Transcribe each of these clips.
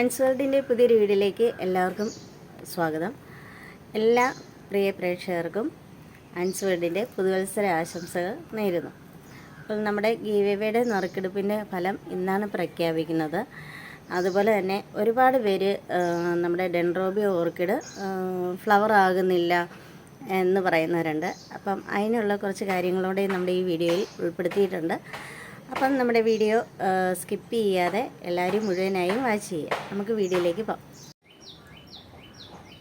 അൻസ്വേർഡിന്റെ പുതിയൊരു വീഡിയോയിലേക്ക് എല്ലാവർക്കും സ്വാഗതം. എല്ലാ പ്രിയ പ്രേക്ഷകർക്കും അൻസ്വേർഡിന്റെ പുതുവത്സര ആശംസകൾ നേരുന്നു. അപ്പോൾ നമ്മുടെ ഗീവയുടെ നറുക്കെടുപ്പിന്റെ ഫലം ഇന്നാണ് പ്രഖ്യാപിക്കുന്നത്. അതുപോലെ തന്നെ ഒരുപാട് പേര് നമ്മുടെ ഡെൻഡ്രോബിയ ഓർക്കിഡ് ഫ്ലവർ ആകുന്നില്ല എന്ന് പറയുന്നവരുണ്ട്. അപ്പം അതിനുള്ള കുറച്ച് കാര്യങ്ങളോടെ നമ്മുടെ ഈ വീഡിയോയിൽ ഉൾപ്പെടുത്തിയിട്ടുണ്ട്. അപ്പം നമ്മുടെ വീഡിയോ സ്കിപ്പ് ചെയ്യാതെ എല്ലാവരും മുഴുവനായും വാച്ച് ചെയ്യുക. നമുക്ക് വീഡിയോയിലേക്ക് പോകാം.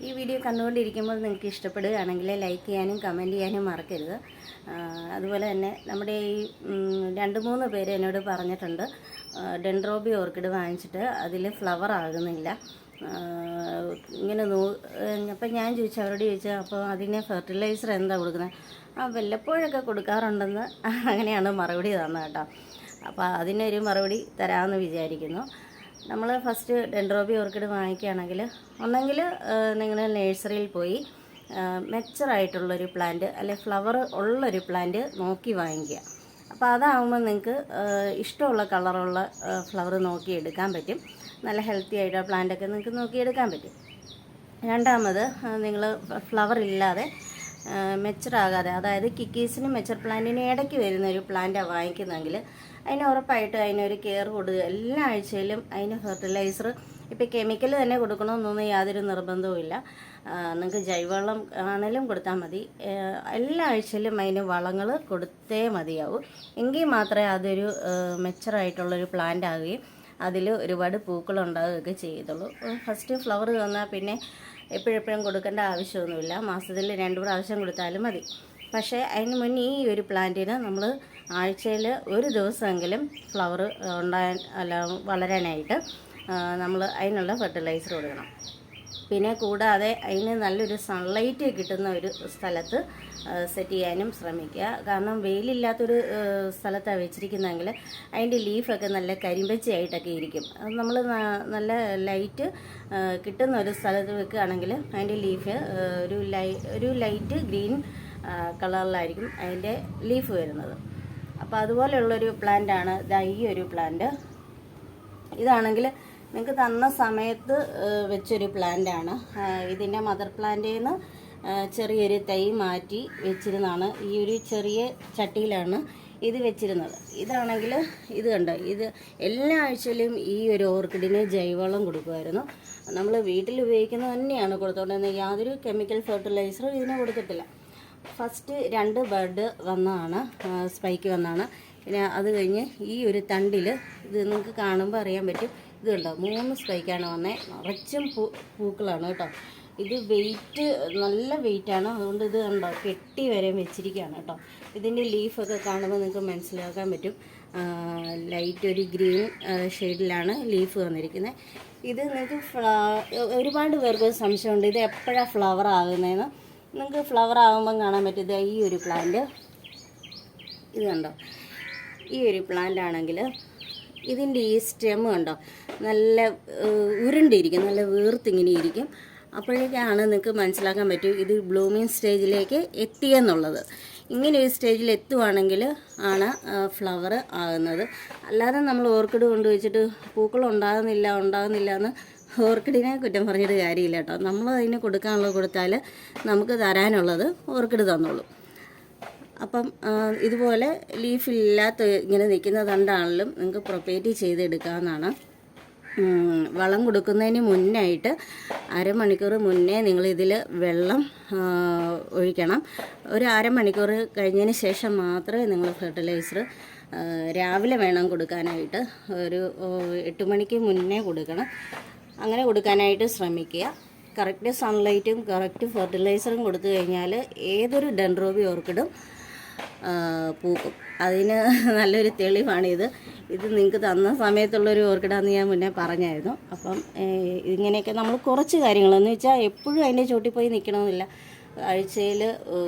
ഈ വീഡിയോ കണ്ടുകൊണ്ടിരിക്കുമ്പോൾ നിങ്ങൾക്ക് ഇഷ്ടപ്പെടുകയാണെങ്കിൽ ലൈക്ക് ചെയ്യാനും കമന്റ് ചെയ്യാനും മറക്കരുത്. അതുപോലെ തന്നെ നമ്മുടെ ഈ രണ്ട് മൂന്ന് പേര് എന്നോട് പറഞ്ഞിട്ടുണ്ട്. ഡെൻഡ്രോബി ഓർക്കിഡ് വാങ്ങിച്ചിട്ട് അതിൽ ഫ്ലവർ ആകുന്നില്ല. ഇങ്ങനെ നോ അപ്പം ഞാൻ ചോദിച്ചു അവരോട് ചോദിച്ചു അപ്പോൾ അതിന് ഫെർട്ടിലൈസർ എന്താ കൊടുക്കുന്നത്? ആ വല്ലപ്പോഴൊക്കെ കൊടുക്കാറുണ്ടെന്ന് അങ്ങനെയാണ് മറുപടി തന്നത് കേട്ടോ. അപ്പോൾ അതിനൊരു മറുപടി തരാമെന്ന് വിചാരിക്കുന്നു. നമ്മൾ ഫസ്റ്റ് ഡെൻഡ്രോബി ഓർക്കിഡ് വാങ്ങിക്കുകയാണെങ്കിൽ ഒന്നെങ്കിൽ നിങ്ങൾ നേഴ്സറിയിൽ പോയി മെച്ചറായിട്ടുള്ളൊരു പ്ലാന്റ് അല്ലെ ഫ്ലവർ ഉള്ളൊരു പ്ലാന്റ് നോക്കി വാങ്ങിക്കുക. അപ്പോൾ അതാവുമ്പോൾ നിങ്ങൾക്ക് ഇഷ്ടമുള്ള കളറുള്ള ഫ്ലവർ നോക്കി എടുക്കാൻ പറ്റും. നല്ല ഹെൽത്തി ആയിട്ടുള്ള പ്ലാന്റൊക്കെ നിങ്ങൾക്ക് നോക്കിയെടുക്കാൻ പറ്റും. രണ്ടാമത് നിങ്ങൾ ഫ്ലവർ ഇല്ലാതെ മെച്ചറാകാതെ അതായത് കിക്കീസിനും മെച്ചർ പ്ലാന്റിനും ഇടയ്ക്ക് വരുന്ന ഒരു പ്ലാന്റാണ് വാങ്ങിക്കുന്നതെങ്കിൽ അതിന് ഉറപ്പായിട്ട് അതിനൊരു കെയർ കൊടുക്കുക. എല്ലാ ആഴ്ചയിലും അതിന് ഫെർട്ടിലൈസർ ഇപ്പോൾ കെമിക്കൽ തന്നെ കൊടുക്കണമെന്നൊന്നും യാതൊരു നിർബന്ധവുമില്ല നിങ്ങൾക്ക് ജൈവവളം ആണെങ്കിലും കൊടുത്താൽ മതി. എല്ലാ ആഴ്ചയിലും അതിന് വളങ്ങൾ കൊടുത്തേ മതിയാവും. എങ്കിൽ മാത്രമേ അതൊരു മെച്ചറായിട്ടുള്ളൊരു പ്ലാന്റ് ആകുകയും അതിൽ ഒരുപാട് പൂക്കളുണ്ടാവുകയൊക്കെ ചെയ്യത്തുള്ളൂ ഫസ്റ്റ് ഫ്ലവർ തന്നാൽ പിന്നെ എപ്പോഴെപ്പോഴും കൊടുക്കേണ്ട ആവശ്യമൊന്നുമില്ല. മാസത്തിൽ രണ്ട് പ്രാവശ്യം കൊടുത്താലും മതി. പക്ഷേ അതിന് മുന്നേ ഈ ഒരു പ്ലാന്റിന് നമ്മൾ ആഴ്ചയിൽ ഒരു ദിവസമെങ്കിലും ഫ്ലവർ ഉണ്ടാകാൻ അല്ല വളരാനായിട്ട് നമ്മൾ അതിനുള്ള ഫെർട്ടിലൈസർ കൊടുക്കണം. പിന്നെ കൂടാതെ അതിന് നല്ലൊരു സൺലൈറ്റ് കിട്ടുന്ന ഒരു സ്ഥലത്ത് സെറ്റ് ചെയ്യാനും ശ്രമിക്കുക. കാരണം വെയിലില്ലാത്തൊരു സ്ഥലത്താണ് വെച്ചിരിക്കുന്നതെങ്കിൽ അതിന്റെ ലീഫൊക്കെ നല്ല കരിമ്പച്ചയായിട്ടൊക്കെ ഇരിക്കും. അത് നമ്മൾ നല്ല ലൈറ്റ് കിട്ടുന്ന ഒരു സ്ഥലത്ത് വെക്കുകയാണെങ്കിൽ അതിന്റെ ലീഫ് ഒരു ലൈ ഒരു ലൈറ്റ് ഗ്രീൻ കളറിലായിരിക്കും അതിന്റെ ലീഫ് വരുന്നത്. അപ്പോൾ അതുപോലെയുള്ളൊരു പ്ലാന്റാണ് ഇതാ ഈ ഒരു പ്ലാന്റ് ഇതാണെങ്കിൽ നിങ്ങൾക്ക് തന്ന സമയത്ത് വെച്ചൊരു പ്ലാന്റാണ് ഇതിന്റെ മദർ പ്ലാന്റിൽ നിന്ന് ചെറിയൊരു തൈ മാറ്റി വെച്ചിരുന്നതാണ്. ഈ ഒരു ചെറിയ ചട്ടിയിലാണ് ഇത് വെച്ചിരുന്നത്. ഇതാണെങ്കിൽ ഇത് കണ്ടോ? ഇത് എല്ലാ ആഴ്ചയിലും ഈ ഒരു ഓർക്കിഡിന് ജൈവവളം കൊടുക്കുമായിരുന്നു. നമ്മൾ വീട്ടിൽ ഉപയോഗിക്കുന്നത് തന്നെയാണ് കൊടുത്തുകൊണ്ടിരുന്നത് യാതൊരു കെമിക്കൽ ഫെർട്ടിലൈസറും ഇതിനെ കൊടുത്തിട്ടില്ല. ഫസ്റ്റ് രണ്ട് ബഡ് വന്നതാണ്. സ്പൈക്ക് വന്നതാണ്. പിന്നെ അത് കഴിഞ്ഞ് ഈ ഒരു തണ്ടിൽ ഇത് നിങ്ങൾക്ക് കാണുമ്പോൾ അറിയാൻ പറ്റും. ഇത് കണ്ടോ മൂന്ന് സ്പൈക്കാണ് വന്നത് നിറച്ചും പൂ പൂക്കളാണ് കേട്ടോ. ഇത് വെയിറ്റ് നല്ല വെയിറ്റാണ്. അതുകൊണ്ട് ഇത് കണ്ടോ കെട്ടി വരെ വെച്ചിരിക്കുകയാണ് കേട്ടോ. ഇതിന്റെ ലീഫൊക്കെ കാണുമ്പോൾ നിങ്ങൾക്ക് മനസ്സിലാക്കാൻ പറ്റും. ലൈറ്റ് ഒരു ഗ്രീൻ ഷെയ്ഡിലാണ് ലീഫ് വന്നിരിക്കുന്നത്. ഇത് നിങ്ങൾക്ക് ഒരുപാട് പേർക്ക് സംശയമുണ്ട്. ഇത് എപ്പോഴാണ് ഫ്ലവർ ആകുന്നതെന്ന്. നിങ്ങൾക്ക് ഫ്ലവർ ആകുമ്പം കാണാൻ പറ്റും. ഈ ഒരു പ്ലാന്റ് ഇത് കണ്ടോ? ഈ ഒരു പ്ലാന്റ് ആണെങ്കിൽ ഇതിന്റെ ഈ സ്റ്റെം കണ്ടോ? നല്ല ഉരുണ്ടിരിക്കും നല്ല വീർത്തിങ്ങനെ ഇരിക്കും അപ്പോഴേക്കാണ് നിങ്ങൾക്ക് മനസ്സിലാക്കാൻ പറ്റും ഇത് ബ്ലൂമിങ് സ്റ്റേജിലേക്ക് എത്തിയെന്നുള്ളത്. ഇങ്ങനെ ഒരു സ്റ്റേജിൽ എത്തുവാണെങ്കിൽ ആണ് ഫ്ലവർ ആകുന്നത്. അല്ലാതെ നമ്മൾ ഓർക്കിഡ് കൊണ്ടുവച്ചിട്ട് പൂക്കൾ ഉണ്ടാകുന്നില്ല ഉണ്ടാകുന്നില്ല എന്ന് ഓർക്കിഡിനെ കുറ്റം പറഞ്ഞിട്ട് കാര്യമില്ല കേട്ടോ. നമ്മൾ അതിന് കൊടുക്കാനുള്ളത് കൊടുത്താൽ നമുക്ക് തരാനുള്ളത് ഓർക്കിഡ് തന്നോളൂ. അപ്പം ഇതുപോലെ ലീഫില്ലാത്ത ഇങ്ങനെ നിൽക്കുന്ന തണ്ടാണെങ്കിലും നിങ്ങൾക്ക് പ്രൊപ്പേറ്റ് ചെയ്തെടുക്കാവുന്നതാണ്. ഉം, വളം കൊടുക്കുന്നതിന് മുന്നായിട്ട് അരമണിക്കൂർ മുന്നേ നിങ്ങളിതിൽ വെള്ളം ഒഴിക്കണം. ഒരു അരമണിക്കൂർ കഴിഞ്ഞതിന് ശേഷം മാത്രമേ നിങ്ങൾ ഫെർട്ടിലൈസർ രാവിലെ വേണം കൊടുക്കാനായിട്ട്. ഒരു എട്ട് മണിക്ക് മുന്നേ കൊടുക്കണം. അങ്ങനെ കൊടുക്കാനായിട്ട് ശ്രമിക്കുക. കറക്റ്റ് സൺലൈറ്റും കറക്റ്റ് ഫെർട്ടിലൈസറും കൊടുത്തു കഴിഞ്ഞാൽ ഏതൊരു ഡെൻഡ്രോബി ഓർക്കിഡും പൂക്കും. അതിന് നല്ലൊരു തെളിവാണിത്. ഇത് നിങ്ങൾക്ക് തന്ന സമയത്തുള്ളൊരു ഓർക്കിഡാന്ന് ഞാൻ മുന്നേ പറഞ്ഞായിരുന്നു. അപ്പം ഇങ്ങനെയൊക്കെ നമ്മൾ കുറച്ച് കാര്യങ്ങളെന്ന് വെച്ചാൽ എപ്പോഴും അതിന്റെ ചൂട്ടിൽ പോയി നിൽക്കണമെന്നില്ല ആഴ്ചയിൽ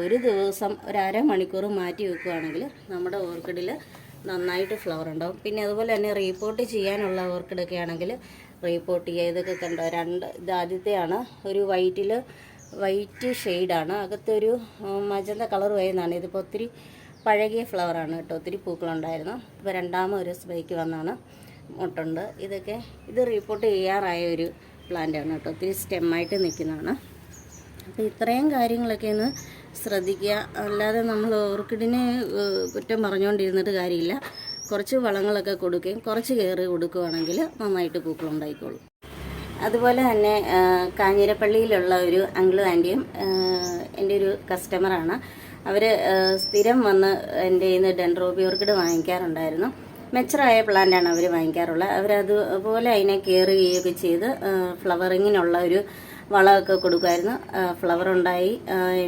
ഒരു ദിവസം ഒരു അരമണിക്കൂർ മാറ്റി വെക്കുകയാണെങ്കിൽ നമ്മുടെ ഓർക്കിഡിൽ നന്നായിട്ട് ഫ്ലവർ ഉണ്ടാവും. പിന്നെ അതുപോലെ തന്നെ റീപോർട്ട് ചെയ്യാനുള്ള ഓർക്കിഡൊക്കെ ആണെങ്കിൽ റീപോർട്ട് ചെയ്യുക. ഇതൊക്കെ കണ്ടോ? രണ്ട് ഇത് ആദ്യത്തെയാണ്. ഒരു വൈറ്റിൽ വൈറ്റ് ഷെയ്ഡാണ് അകത്തൊരു മജന്ത കളർ വരുന്നതാണ്. ഇതിപ്പോൾ ഒത്തിരി പഴകിയ ഫ്ലവറാണ് കേട്ടോ. ഒത്തിരി പൂക്കളുണ്ടായിരുന്നു. ഇപ്പോൾ രണ്ടാമത് ഒരു സ്പൈക്ക് വന്നാണ്. മുട്ടുണ്ട്. ഇതൊക്കെ ഇത് റിപ്പോർട്ട് ചെയ്യാറായ ഒരു പ്ലാന്റാണ് കേട്ടോ. ഒത്തിരി സ്റ്റെമ്മായിട്ട് നിൽക്കുന്നതാണ്. അപ്പോൾ ഇത്രയും കാര്യങ്ങളൊക്കെ ഒന്ന് ശ്രദ്ധിക്കുക. അല്ലാതെ നമ്മൾ ഓർക്കിഡിനെ കുറ്റം പറഞ്ഞുകൊണ്ടിരുന്നിട്ട് കാര്യമില്ല. കുറച്ച് വളങ്ങളൊക്കെ കൊടുക്കുകയും കുറച്ച് കയറി കൊടുക്കുകയാണെങ്കിൽ നന്നായിട്ട് പൂക്കളുണ്ടായിക്കോളും. അതുപോലെ തന്നെ കാഞ്ഞിരപ്പള്ളിയിലുള്ള ഒരു അങ്കിളും ആന്റിയും എന്റെ ഒരു കസ്റ്റമറാണ് അവർ സ്ഥിരം വന്ന് എന്റെ ഇന്ന് ഡെൻഡ്രോബി ഓർക്കിഡ് വാങ്ങിക്കാറുണ്ടായിരുന്നു. മെച്ചറായ പ്ലാന്റാണ് അവർ വാങ്ങിക്കാറുള്ളത് അവരതുപോലെ അതിനെ കെയർ ചെയ്യുകയൊക്കെ ചെയ്ത് ഫ്ലവറിങ്ങിനുള്ള ഒരു വളമൊക്കെ കൊടുക്കുമായിരുന്നു ഫ്ലവർ ഉണ്ടായി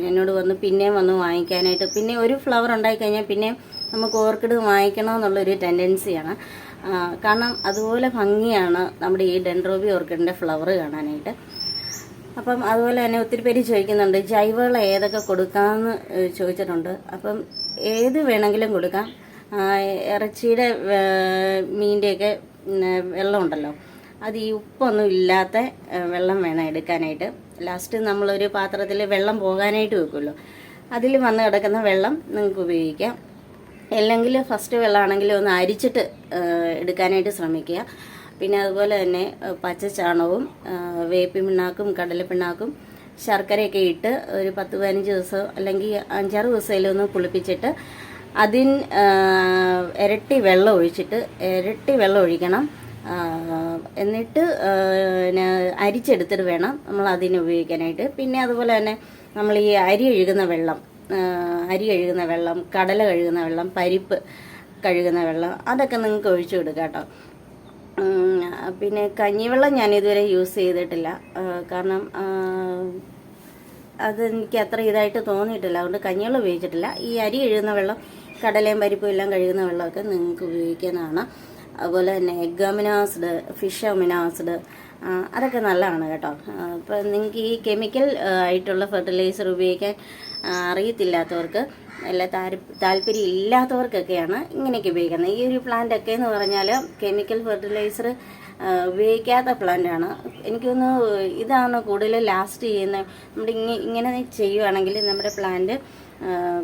എന്നോട് വന്ന് പിന്നെയും വന്ന് വാങ്ങിക്കാനായിട്ട് പിന്നെ ഒരു ഫ്ലവർ ഉണ്ടായി കഴിഞ്ഞാൽ പിന്നെയും നമുക്ക് ഓർക്കിഡ് വാങ്ങിക്കണമെന്നുള്ളൊരു ടെൻഡൻസിയാണ്. കാരണം അതുപോലെ ഭംഗിയാണ് നമ്മുടെ ഈ ഡെൻഡ്രോബി ഓർക്കിഡിന്റെ ഫ്ലവർ കാണാനായിട്ട്. അപ്പം അതുപോലെ തന്നെ ഒത്തിരി പേര് ചോദിക്കുന്നുണ്ട് ജൈവവളം ഏതൊക്കെ കൊടുക്കാമെന്ന് ചോദിച്ചിട്ടുണ്ട്. അപ്പം ഏത് വേണമെങ്കിലും കൊടുക്കാം. ഇറച്ചിയുടെ മീന്റെയൊക്കെ ഉം, വെള്ളം ഉണ്ടല്ലോ അത് ഈ ഉപ്പൊന്നും ഇല്ലാത്ത വെള്ളം വേണം എടുക്കാനായിട്ട്. ലാസ്റ്റ് നമ്മളൊരു പാത്രത്തിൽ വെള്ളം പോകാനായിട്ട് വെക്കുമല്ലോ. അതിൽ വന്ന് കിടക്കുന്ന വെള്ളം നിങ്ങൾക്ക് ഉപയോഗിക്കാം. അല്ലെങ്കിൽ ഫസ്റ്റ് വെള്ളമാണെങ്കിൽ ഒന്ന് അരിച്ചിട്ട് എടുക്കാനായിട്ട് ശ്രമിക്കുക. പിന്നെ അതുപോലെ തന്നെ പച്ച ചാണകവും വേപ്പി പിണ്ണാക്കും കടലപ്പിണ്ണാക്കും ശർക്കരയൊക്കെ ഇട്ട് ഒരു പത്ത് പതിനഞ്ച് ദിവസം അല്ലെങ്കിൽ അഞ്ചാറ് ദിവസത്തിലൊന്ന് കുളിപ്പിച്ചിട്ട് അതിൻ ഇരട്ടി വെള്ളം ഒഴിച്ചിട്ട് ഇരട്ടി വെള്ളം ഒഴിക്കണം. എന്നിട്ട് പിന്നെ അരിച്ചെടുത്തിട്ട് വേണം നമ്മൾ അതിന് ഉപയോഗിക്കാനായിട്ട്. പിന്നെ അതുപോലെ തന്നെ നമ്മൾ ഈ അരി കഴുകുന്ന വെള്ളം അരി കഴുകുന്ന വെള്ളം കടല കഴുകുന്ന വെള്ളം പരിപ്പ് കഴുകുന്ന വെള്ളം അതൊക്കെ നിങ്ങൾക്ക് ഒഴിച്ചു കൊടുക്കാം കേട്ടോ. പിന്നെ കഞ്ഞിവെള്ളം ഞാൻ ഇതുവരെ യൂസ് ചെയ്തിട്ടില്ല. കാരണം അതെനിക്ക് അത്ര ഇതായിട്ട് തോന്നിയിട്ടില്ല. അതുകൊണ്ട് കഞ്ഞിവെള്ളം ഉപയോഗിച്ചിട്ടില്ല. ഈ അരി കഴുകുന്ന വെള്ളം കടലയും പരിപ്പും എല്ലാം കഴുകുന്ന വെള്ളമൊക്കെ നിങ്ങൾക്ക് ഉപയോഗിക്കുന്നതാണ് അതുപോലെ തന്നെ എഗ് അമിനാസിഡ് ഫിഷ് അമിനാസിഡ് അതൊക്കെ നല്ലതാണ് കേട്ടോ. അപ്പം നിങ്ങൾക്ക് ഈ കെമിക്കൽ ആയിട്ടുള്ള ഫെർട്ടിലൈസർ ഉപയോഗിക്കാൻ അറിയത്തില്ലാത്തവർക്ക് അല്ല താര താല്പര്യം ഇല്ലാത്തവർക്കൊക്കെയാണ് ഇങ്ങനെയൊക്കെ ഉപയോഗിക്കുന്നത്. ഈ ഒരു പ്ലാന്റ് ഒക്കെ എന്ന് പറഞ്ഞാൽ കെമിക്കൽ ഫെർട്ടിലൈസർ ഉപയോഗിക്കാത്ത പ്ലാന്റാണ് എനിക്കൊന്ന് ഇതാണ് കൂടുതൽ ലാസ്റ്റ് ചെയ്യുന്നത് നമ്മുടെ ഇങ്ങനെ ഇങ്ങനെ ചെയ്യുവാണെങ്കിൽ നമ്മുടെ പ്ലാന്റ്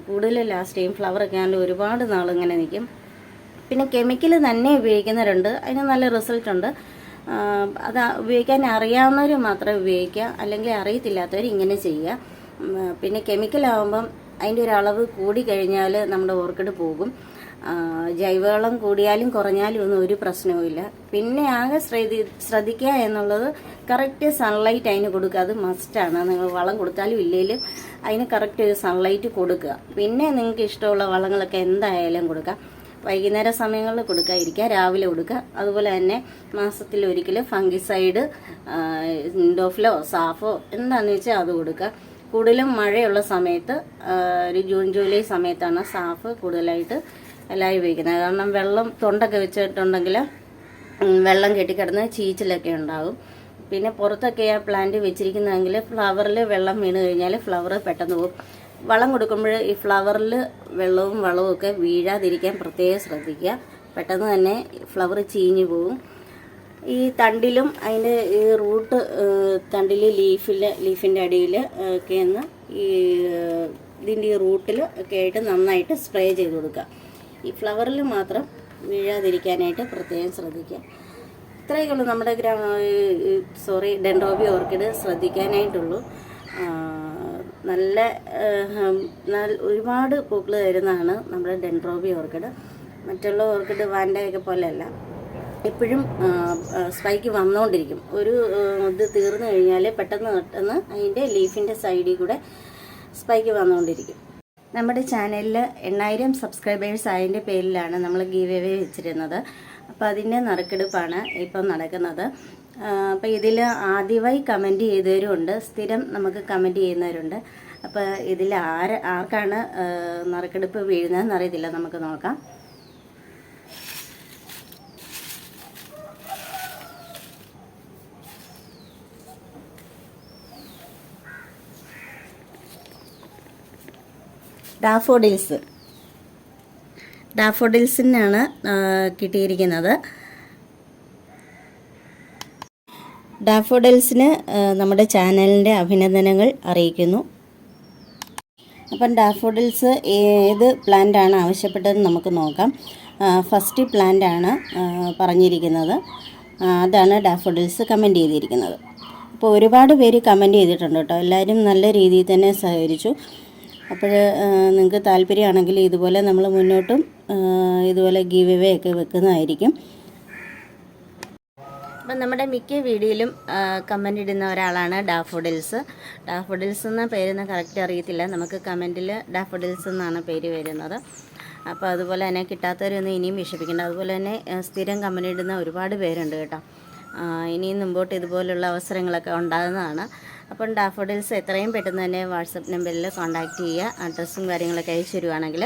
കൂടുതൽ ലാസ്റ്റ് ചെയ്യും. ഫ്ലവറൊക്കെ ആണെങ്കിൽ ഒരുപാട് നാൾ ഇങ്ങനെ നിൽക്കും. പിന്നെ കെമിക്കൽ തന്നെ ഉപയോഗിക്കുന്നവരുണ്ട്. അതിന് നല്ല റിസൾട്ട് ഉണ്ട്. അത് ഉപയോഗിക്കാൻ അറിയാവുന്നവർ മാത്രമേ ഉപയോഗിക്കുക. അല്ലെങ്കിൽ അറിയത്തില്ലാത്തവർ ഇങ്ങനെ ചെയ്യുക. പിന്നെ കെമിക്കലാകുമ്പം അതിന്റെ ഒരു അളവ് കൂടി കഴിഞ്ഞാൽ നമ്മുടെ ഓർക്കിഡ് പോകും. ജൈവവളം കൂടിയാലും കുറഞ്ഞാലും ഒന്നും ഒരു പ്രശ്നവുമില്ല പിന്നെ ആകെ ശ്രദ്ധി ശ്രദ്ധിക്കുക എന്നുള്ളത് കറക്റ്റ് സൺലൈറ്റ് അതിന് കൊടുക്കുക. അത് മസ്റ്റാണ് നിങ്ങൾ വളം കൊടുത്താലും ഇല്ലെങ്കിലും അതിന് കറക്റ്റ് ഒരു സൺലൈറ്റ് കൊടുക്കുക. പിന്നെ നിങ്ങൾക്ക് ഇഷ്ടമുള്ള വളങ്ങളൊക്കെ എന്തായാലും കൊടുക്കുക. വൈകുന്നേര സമയങ്ങളിൽ കൊടുക്കാതിരിക്കുക രാവിലെ കൊടുക്കുക. അതുപോലെ തന്നെ മാസത്തിൽ ഒരിക്കൽ ഫംഗിസൈഡ് ഇൻഡോഫിലോ സാഫോ എന്താണെന്ന് വെച്ചാൽ അത് കൊടുക്കുക. കൂടുതലും മഴയുള്ള സമയത്ത് ഒരു ജൂൺ ജൂലൈ സമയത്താണ് സാഫ് കൂടുതലായിട്ട് എല്ലാവരും ഉപയോഗിക്കുന്നത്. കാരണം വെള്ളം തൊണ്ടൊക്കെ വെച്ചിട്ടുണ്ടെങ്കിൽ വെള്ളം കെട്ടിക്കിടന്ന് ചീച്ചിലൊക്കെ ഉണ്ടാകും. പിന്നെ പുറത്തൊക്കെ ആ പ്ലാന്റ് വെച്ചിരിക്കുന്നതെങ്കിൽ ഫ്ലവറിൽ വെള്ളം വീണ് കഴിഞ്ഞാൽ ഫ്ലവർ പെട്ടെന്ന് പോകും. വളം കൊടുക്കുമ്പോൾ ഈ ഫ്ലവറിൽ വെള്ളവും വളവും ഒക്കെ വീഴാതിരിക്കാൻ പ്രത്യേകം ശ്രദ്ധിക്കുക. പെട്ടെന്ന് തന്നെ ഫ്ലവർ ചീഞ്ഞു പോകും. ഈ തണ്ടിലും അതിന്റെ ഈ റൂട്ട് തണ്ടിൽ ലീഫിൽ ലീഫിന്റെ അടിയിൽ ഒക്കെ ഒന്ന് ഈ ഇതിന്റെ ഈ റൂട്ടിൽ ഒക്കെ ആയിട്ട് നന്നായിട്ട് സ്പ്രേ ചെയ്ത് കൊടുക്കുക. ഈ ഫ്ലവറിൽ മാത്രം വീഴാതിരിക്കാനായിട്ട് പ്രത്യേകം ശ്രദ്ധിക്കുക. ഇത്രയൊക്കെ ഉള്ളൂ നമ്മുടെ ഗ്രാമ സോറി ഡെൻഡ്രോബി ഓർക്കിഡ് ശ്രദ്ധിക്കാനായിട്ടുള്ളൂ. നല്ല- ഒരുപാട് പൂക്കൾ തരുന്നതാണ് നമ്മുടെ ഡെൻഡ്രോബി ഓർക്കിഡ്. മറ്റുള്ള ഓർക്കിഡ് വാൻഡയൊക്കെ പോലെയല്ല. എപ്പോഴും സ്പൈക്ക് വന്നുകൊണ്ടിരിക്കും ഒരു ഇത് തീർന്നു കഴിഞ്ഞാൽ പെട്ടെന്ന് പെട്ടെന്ന് അതിന്റെ ലീഫിന്റെ സൈഡിൽ കൂടെ സ്പൈക്ക് വന്നുകൊണ്ടിരിക്കും നമ്മുടെ ചാനലിൽ എണ്ണായിരം സബ്സ്ക്രൈബേഴ്സ് ആയതിന്റെ പേരിലാണ് നമ്മൾ ഗീവ് അവേ വെച്ചിരുന്നത്. അപ്പോൾ അതിന്റെ നറുക്കെടുപ്പാണ് ഇപ്പം നടക്കുന്നത്. അപ്പോൾ ഇതിൽ ആദ്യമായി കമന്റ് ചെയ്തവരുണ്ട്. സ്ഥിരം നമുക്ക് കമന്റ് ചെയ്യുന്നവരുണ്ട്. അപ്പോൾ ഇതിൽ ആര് ആർക്കാണ് നറുക്കെടുപ്പ് വീഴുന്നതെന്ന് അറിയത്തില്ല. നമുക്ക് നോക്കാം. ഡാഫോഡിൽസ്. ഡാഫോഡിൽസിനാണ് കിട്ടിയിരിക്കുന്നത്. ഡാഫോഡിൽസിന് നമ്മുടെ ചാനലിന്റെ അഭിനന്ദനങ്ങൾ അറിയിക്കുന്നു. അപ്പം ഡാഫോഡിൽസ് ഏത് പ്ലാന്റാണ് ആവശ്യപ്പെട്ടതെന്ന് നമുക്ക് നോക്കാം. ഫസ്റ്റ് പ്ലാന്റാണ് പറഞ്ഞിരിക്കുന്നത്. അതാണ് ഡാഫോഡിൽസ് കമന്റ് ചെയ്തിരിക്കുന്നത്. അപ്പോൾ ഒരുപാട് പേര് കമന്റ് ചെയ്തിട്ടുണ്ട് കേട്ടോ. എല്ലാവരും നല്ല രീതിയിൽ തന്നെ സഹകരിച്ചു. അപ്പോൾ നിങ്ങൾക്ക് താല്പര്യമാണെങ്കിൽ ഇതുപോലെ നമ്മൾ മുന്നോട്ടും ഇതുപോലെ ഗീവ് എവേ ഒക്കെ വെക്കുന്നതായിരിക്കും. അപ്പം നമ്മുടെ മിക്ക വീഡിയോയിലും കമന്റ് ഇടുന്ന ഒരാളാണ് ഡാഫോഡിൽസ്. ഡാഫോഡിൽസ് എന്ന പേരൊന്നും കറക്റ്റ് അറിയത്തില്ല. നമുക്ക് കമന്റിൽ ഡാഫോഡിൽസ് എന്നാണ് പേര് വരുന്നത്. അപ്പോൾ അതുപോലെ തന്നെ കിട്ടാത്തവരൊന്നും ഇനിയും വിഷമിക്കേണ്ട. അതുപോലെ തന്നെ സ്ഥിരം കമന്റ് ഇടുന്ന ഒരുപാട് പേരുണ്ട് കേട്ടോ. ഇനിയും മുമ്പോട്ട് ഇതുപോലുള്ള അവസരങ്ങളൊക്കെ ഉണ്ടാകുന്നതാണ്. അപ്പം ഡാഫോഡിൽസ് എത്രയും പെട്ടെന്ന് തന്നെ വാട്സപ്പ് നമ്പറിൽ കോൺടാക്റ്റ് ചെയ്യുക അഡ്രസ്സും കാര്യങ്ങളൊക്കെ അയച്ചു തരുവാണെങ്കിൽ.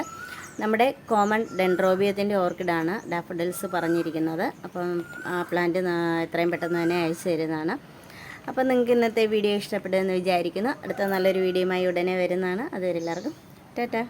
നമ്മുടെ കോമൺ ഡെൻഡ്രോബിയത്തിന്റെ ഓർക്കിഡാണ് ഡാഫഡിൽസ് പറഞ്ഞിരിക്കുന്നത്. അപ്പം ആ പ്ലാന്റ് എത്രയും പെട്ടെന്ന് തന്നെ അയച്ചു തരുന്നതാണ്. അപ്പം നിങ്ങൾക്ക് ഇന്നത്തെ വീഡിയോ ഇഷ്ടപ്പെട്ടെന്ന് വിചാരിക്കുന്നു. അടുത്ത നല്ലൊരു വീഡിയോയുമായി ഉടനെ വരുന്നതാണ്. അതുവരെ എല്ലാവർക്കും ടാറ്റാ.